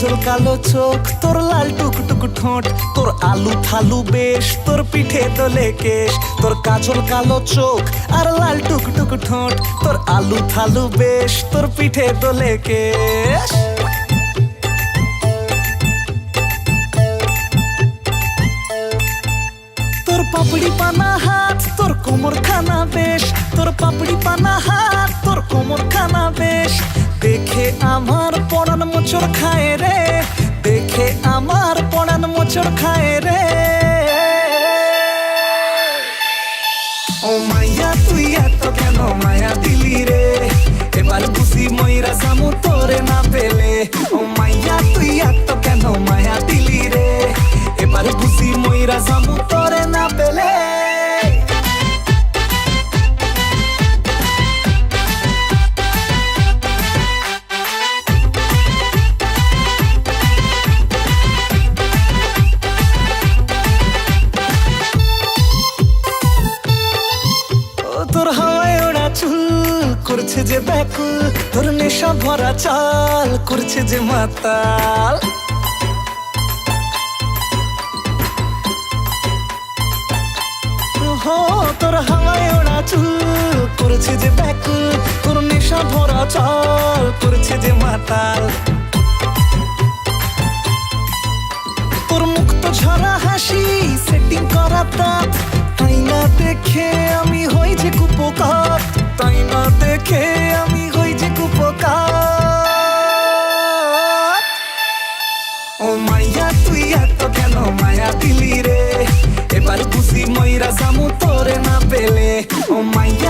কালো চোখ, তোর লাল টুকটুক ঠোঁট, তোর আলু থালু বেশ, তোর পিঠে দোলে কেশ, তোর কাজল কালো চোখ আর লাল টুকটুক ঠোঁট, তোর আলু থালু বেশ, তোর পিঠে দোলে কেশ। তোর পাপড়ি পানা হাত, তোর কোমর খানা বেশ, তোর পাপড়ি পানা হাত, তোর কোমর মোচড় খায় রে। দেখে আমার পড়ান মোচড় খায় রে। ও মাইয়া, তুই এত কেন মায়া দিলি রে? এবার বুঝি ময়রা সামু তোরে না পেলে। ও মাইয়া, তুই এত কেন মায়া দিলি রে? এবার বুঝি ময়রা সামু তোরে করছে যে ব্যাকুল, তোর নেশা ভরা চাল করছে যে মাতাল। হো, তোর হাওয়ায় ওড়া চুল করছে যে ব্যাকুল, তোর নেশা ভরা চাল করছে যে মাতাল। তোর মুক্ত ঝরা হাসি সেটিং করা তাই না দেখে আমি যে কুপকার তাই না মাইয়া তুই এত কেন মায়া দিলি রে? এবার বুঝি ময়রা জামু তোরে না পেলে। ও মাইয়া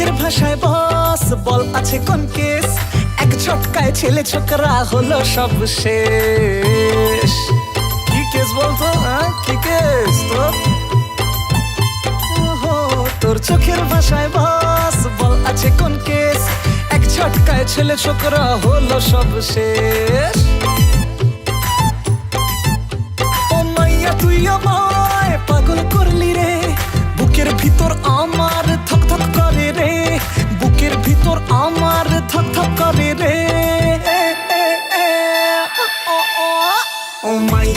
চোখের ভাষায় বস, বল আছে কোন কেস? এক ছটকায় ছেলে ছোকরা হলো সব শেষ। কি কেস বলতো হ্যাঁ? কি কেস তোর? তোর চোখের ভাষায় বস, বল আছে কোন কেস? এক ছটকায় ছেলে ছোকরা হলো সব শেষ। ও মাইয়া তুই আমায়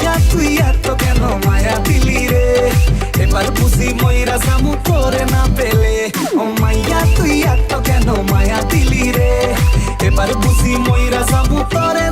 ও তুই এত কেন মায়া দিলি রে? এবার বুঝি ময়রা জামু করে না পেলে। ও মাইয়া, তুই এত কেন মায়া দিলি রে? এবার বুঝি ময়রা জামু তোরে